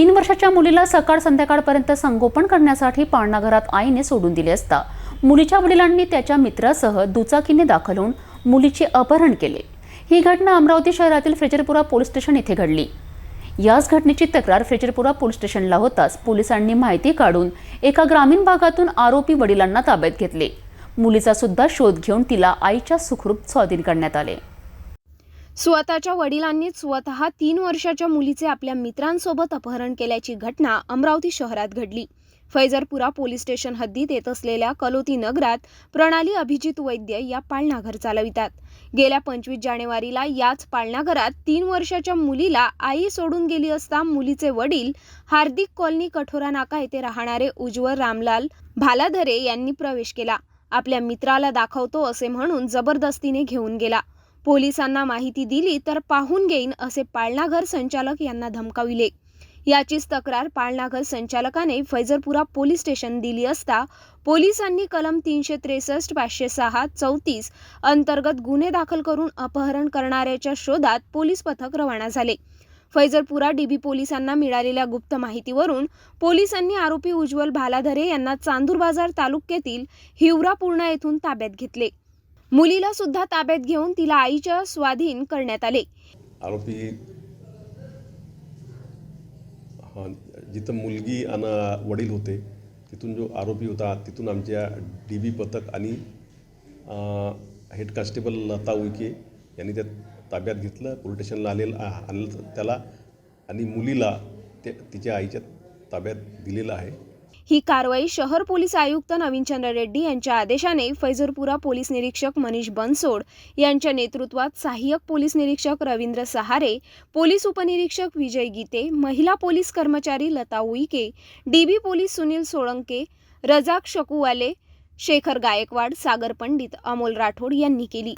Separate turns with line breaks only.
तीन वर्षाच्या मुलीला सकाळ संध्याकाळपर्यंत संगोपन करण्यासाठी पाळणाघरात आईने सोडून दिले असता मुलीच्या वडिलांनी त्याच्या मित्रासह दुचाकीने दाखल होऊन मुलीचे अपहरण केले. ही घटना अमरावती शहरातील फ्रेजरपुरा पोलीस स्टेशन येथे घडली. याच घटनेची तक्रार फ्रेजरपुरा पोलीस स्टेशनला होताच पोलिसांनी माहिती काढून एका ग्रामीण भागातून आरोपी वडिलांना ताब्यात घेतले. मुलीचा सुद्धा शोध घेऊन तिला आईच्या सुखरूप स्वाधीन करण्यात आले.
स्वतःच्या वडिलांनीच स्वतः तीन वर्षाच्या मुलीचे आपल्या मित्रांसोबत अपहरण केल्याची घटना अमरावती शहरात घडली. फैजरपुरा पोलीस स्टेशन हद्दीत येत असलेल्या कलोती नगरात प्रणाली अभिजित वैद्य या पाळणाघर चालवितात. गेल्या पंचवीस जानेवारीला याच पाळणाघरात तीन वर्षाच्या मुलीला आई सोडून गेली असता मुलीचे वडील हार्दिक कॉलनी कठोरा नाका येथे राहणारे उज्ज्वल रामलाल भालाधरे यांनी प्रवेश केला. आपल्या मित्राला दाखवतो असे म्हणून जबरदस्तीने घेऊन गेला. पोलिसांना माहिती दिली तर पाहून घेईन असे पाळणाघर संचालक यांना धमकाविले. याचीच तक्रार पाळणाघर संचालकाने फैजरपुरा पोलीस स्टेशन दिली असता पोलिसांनी कलम तीनशे त्रेसष्ट पाचशे सहा चौतीस अंतर्गत गुन्हे दाखल करून अपहरण करणाऱ्याच्या शोधात पोलीस पथक रवाना झाले. फैजरपुरा डीबी पोलिसांना मिळालेल्या गुप्त माहितीवरून पोलिसांनी आरोपी उज्ज्वल भालाधरे यांना चांदूर बाजार तालुक्यातील हिवरापूर्णा येथून ताब्यात घेतले. मुलीला सुद्धा ताब्यात घेऊन तिला आईच्या स्वाधीन करण्यात आले.
आरोपी जिथं मुलगी आणि वडील होते तिथून जो आरोपी होता तिथून आमच्या डी बी पथक आणि हेड कॉन्स्टेबल लता उईके यांनी त्या ताब्यात घेतलं पोलीस स्टेशनला आलेलं आणलं त्याला आणि मुलीला ते तिच्या आईच्या ताब्यात दिलेलं आहे.
ही कारवाई शहर पोलीस आयुक्त नवीनचंद्र रेड्डी यांच्या आदेशाने फैजरपुरा पोलीस निरीक्षक मनीष बनसोड यांच्या नेतृत्वात सहाय्यक पोलीस निरीक्षक रवींद्र सहारे पोलीस उपनिरीक्षक विजय गीते महिला पोलीस कर्मचारी लता उईके डीबी पोलीस सुनील सोळंके रजाक शकूवाले शेखर गायकवाड सागर पंडित अमोल राठोड यांनी केली.